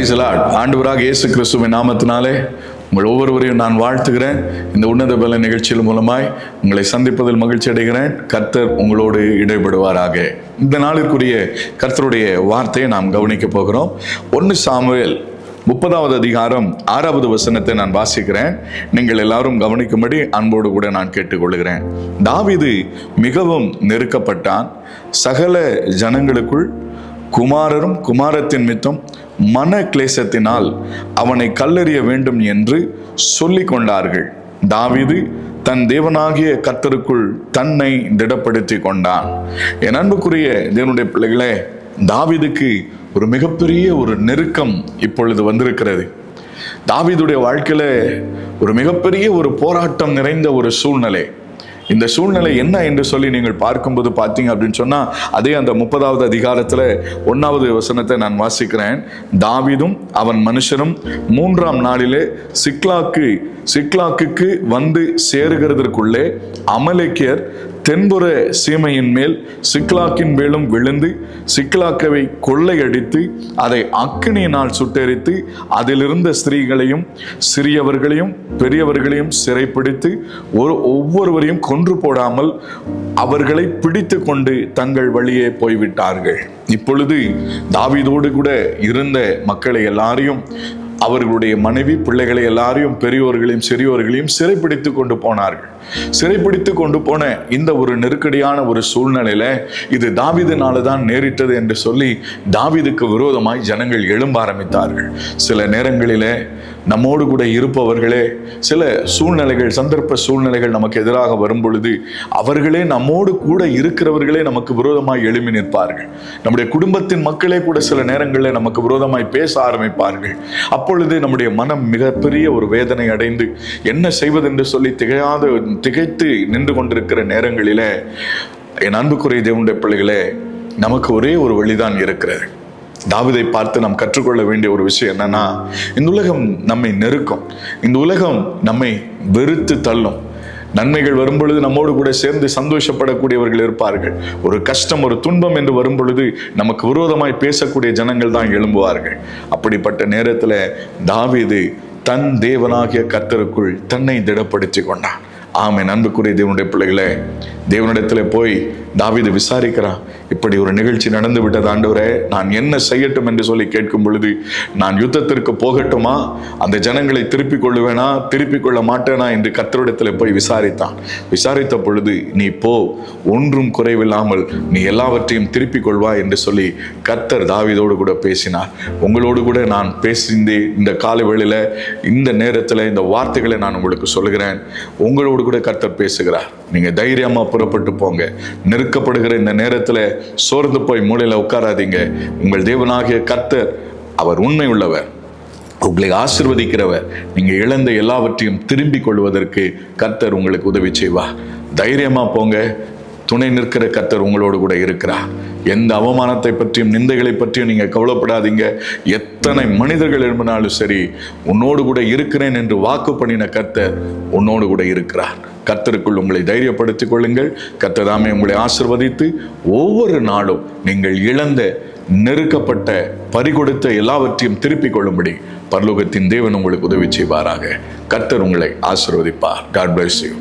Price Lord ஆண்டவராக இயேசு கிறிஸ்துவின் நாமத்தினாலே உங்கள் ஒவ்வொருவரையும் நான் வாழ்த்துகிறேன். இந்த உன்னத பல நிகழ்ச்சியின் மூலமாய் உங்களை சந்திப்பதில் மகிழ்ச்சி அடைகிறேன். கர்த்தர் உங்களோடு இடைபடுவாராக. இந்த நாளிற்குரிய கர்த்தருடைய வார்த்தையை நாம் கவனிக்க போகிறோம். ஒன்று சாமுவேல் முப்பதாவது அதிகாரம் ஆறாவது வசனத்தை நான் வாசிக்கிறேன். நீங்கள் எல்லாரும் கவனிக்கும்படி அன்போடு கூட நான் கேட்டுக்கொள்கிறேன். தாவிது மிகவும் நெருக்கப்பட்டான். சகல ஜனங்களுக்குள் குமாரரும் குமாரத்தின் மித்தம் மன கிளேசத்தினால் அவனை கல்லறிய வேண்டும் என்று சொல்லி கொண்டார்கள் தாவிது தன் தேவனாகிய கத்தருக்குள் தன்னை திடப்படுத்தி கொண்டான். என் அன்புக்குரிய தேவனுடைய பிள்ளைகளே தாவிதுக்கு ஒரு மிகப்பெரிய ஒரு நெருக்கம் இப்பொழுது வந்திருக்கிறது. தாவிதுடைய வாழ்க்கையில ஒரு மிகப்பெரிய ஒரு போராட்டம் நிறைந்த ஒரு சூழ்நிலை. இந்த சூழ்நிலை என்ன என்று சொல்லி நீங்கள் பார்க்கும்போது பார்த்தீங்க அப்படின்னு சொன்னால் அதே அந்த முப்பதாவது அதிகாரத்தில் ஒன்றாவது வசனத்தை நான் வாசிக்கிறேன். தாவிதும் அவன் மனுஷனும் மூன்றாம் நாளிலே சிக்லாக்கு சிக்லாக்குக்கு வந்து சேருகிறதற்குள்ளே அமலேக்கியர் தென்புற சீமையின் மேல் சிக்லாக்கின் மேலும் விழுந்து சிக்லாக்கவை கொள்ளையடித்து அதை அக்கினியினால் சுட்டெரித்து அதிலிருந்த ஸ்திரீகளையும் சிறியவர்களையும் பெரியவர்களையும் சிறைப்பிடித்து ஒரு ஒவ்வொருவரையும் கொன்று போடாமல் அவர்களை பிடித்து கொண்டு தங்கள் வழியே போய்விட்டார்கள். இப்பொழுது தாவிதோடு கூட இருந்த மக்களை எல்லாரையும் அவர்களுடைய மனைவி பிள்ளைகளை எல்லாரையும் பெரியோர்களையும் சிறியோர்களையும் சிறைப்பிடித்து கொண்டு போனார்கள். சிறைப்பிடித்து கொண்டு போன இந்த ஒரு நெருக்கடியான ஒரு சூழ்நிலையில இது தாவிதனால தான் நேரிட்டது என்று சொல்லி தாவிதுக்கு விரோதமாய் ஜனங்கள் எழும்ப ஆரம்பித்தார்கள். சில நேரங்களிலே நம்மோடு கூட இருப்பவர்களே சில சூழ்நிலைகள் சந்தர்ப்ப சூழ்நிலைகள் நமக்கு எதிராக வரும் பொழுது அவர்களே நம்மோடு கூட இருக்கிறவர்களே நமக்கு விரோதமாய் எழுப்பி நிற்பார்கள். நம்முடைய குடும்பத்தின் மக்களே கூட சில நேரங்களில் நமக்கு விரோதமாய் பேச ஆரம்பிப்பார்கள். அப்பொழுது நம்முடைய மனம் மிகப்பெரிய ஒரு வேதனை அடைந்து என்ன செய்வதென்று சொல்லி திகையாத திகைத்து நின்று கொண்டிருக்கிற நேரங்களிலே என் அன்புக்குரிய தேவனுடைய பிள்ளைகளே நமக்கு ஒரே ஒரு வழிதான் இருக்கிறது. தாவிதை பார்த்து நாம் கற்றுக்கொள்ள வேண்டிய ஒரு விஷயம் என்னன்னா இந்த உலகம் நம்மை நெருக்கும். இந்த உலகம் நம்மை வெறுத்து தள்ளும். நன்மைகள் வரும்பொழுது நம்மோடு கூட சேர்ந்து சந்தோஷப்படக்கூடியவர்கள் இருப்பார்கள். ஒரு கஷ்டம் ஒரு துன்பம் என்று வரும்பொழுது நமக்கு விரோதமாய் பேசக்கூடிய ஜனங்கள் தான் எழும்புவார்கள். அப்படிப்பட்ட நேரத்தில் தாவிது தன் தேவனாகிய கர்த்தருக்குள் தன்னை திடப்படுத்தி கொண்டான். ஆமை நண்புக்குரிய தேவனுடைய பிள்ளைகளே தேவனிடத்தில் போய் தாவிது விசாரிக்கிறான் இப்படி ஒரு நிகழ்ச்சி நடந்து விட்டது ஆண்டவரே நான் என்ன செய்யட்டும் என்று சொல்லி கேட்கும் பொழுது நான் யுத்தத்திற்கு போகட்டுமா? அந்த ஜனங்களை திருப்பிக் கொள்ளுவேனா? திருப்பிக் கொள்ள மாட்டேனா? என்று கத்தரிடத்தில் போய் விசாரித்தான். விசாரித்த பொழுது நீ போ ஒன்றும் குறைவில்லாமல் நீ எல்லாவற்றையும் திருப்பிக் கொள்வா என்று சொல்லி கத்தர் தாவிதோடு கூட பேசினார். உங்களோடு கூட நான் பேசிந்து இந்த காலை வேளையில் இந்த நேரத்தில் இந்த வார்த்தைகளை நான் உங்களுக்கு சொல்கிறேன் உங்களோடு கூட கர்த்தர் பேசுகிறார். நீங்க தைரியமா புறப்பட்டு போங்க. நெருக்கப்படுகிற இந்த நேரத்தில் சோர்ந்து போய் மூலையில உட்காராதீங்க. உங்கள் தேவனாகிய கர்த்தர் அவர் உண்மை உள்ளவர். உங்களை ஆசிர்வதிக்கிறவர். நீங்க இழந்த எல்லாவற்றையும் திரும்பிக் கொள்வதற்கு கர்த்தர் உங்களுக்கு உதவி செய்வா. தைரியமா போங்க. துணை நிற்கிற கர்த்தர் உங்களோடு கூட இருக்கிறார் எந்த அவமானத்தை பற்றியும் நிந்தைகளை பற்றியும் நீங்க கவலைப்படாதீங்க. எத்தனை மனிதர்கள் எழுப்பினாலும் சரி உன்னோடு கூட இருக்கிறேன் என்று வாக்கு பண்ணின கர்த்தர் உன்னோடு கூட இருக்கிறார். கர்த்தருக்குள் உங்களை தைரியப்படுத்திக் கொள்ளுங்கள். கத்ததாமே உங்களை ஆசிர்வதித்து ஒவ்வொரு நாளும் நீங்கள் இழந்த நெருக்கப்பட்ட பறிகொடுத்த எல்லாவற்றையும் திருப்பிக் கொள்ளும்படி பரலோகத்தின் தேவன் உங்களுக்கு உதவி செய்வாராக. கர்த்தர் உங்களை ஆசிர்வதிப்பார். God bless you